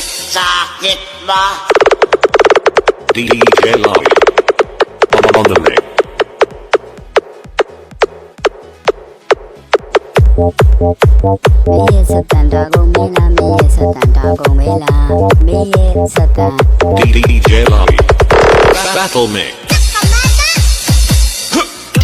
saa jitma. DJ Lobby. On the mix. DJ Lobby. Battle mix.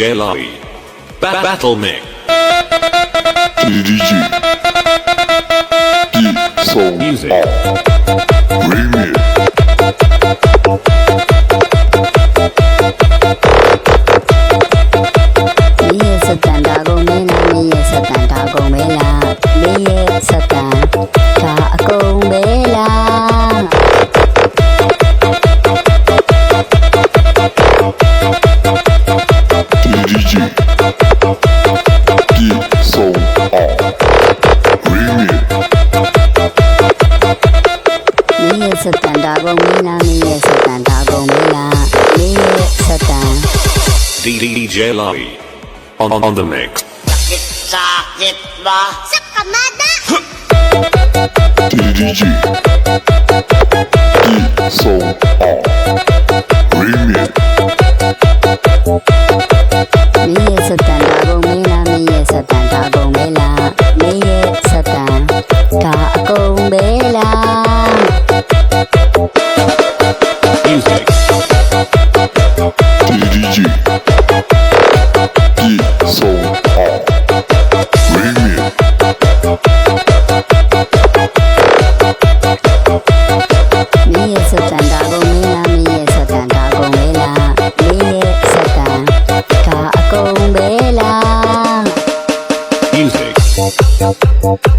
DJ Lobby. Ba- Battle Mix. DDG Soul တန်တာကိုမင်းလားမင်းရဲ့စတန်တာကိုမင်းလားမင်းရဲ့စတန် DJ Lobby. On, on, on the mix. Sakit, sakit ba? DDG D Soul R Remix မင်းရဲ့စတန်တာကိုမင်းလားမင်းရဲ့စတန်တာကိုမင်းလားမင်းရဲ့စတန်တာအကုန်ပဲလား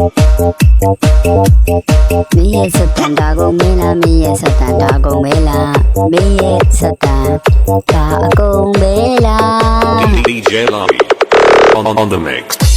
မင်းရဲ့စတန်ဒါကုန်မင်းလားမင်းရဲ့စတန်ဒါကုန်မဲလားမင်းရဲ့စတန်ဒါအကုန်မဲလား DJ Lobby on on the mix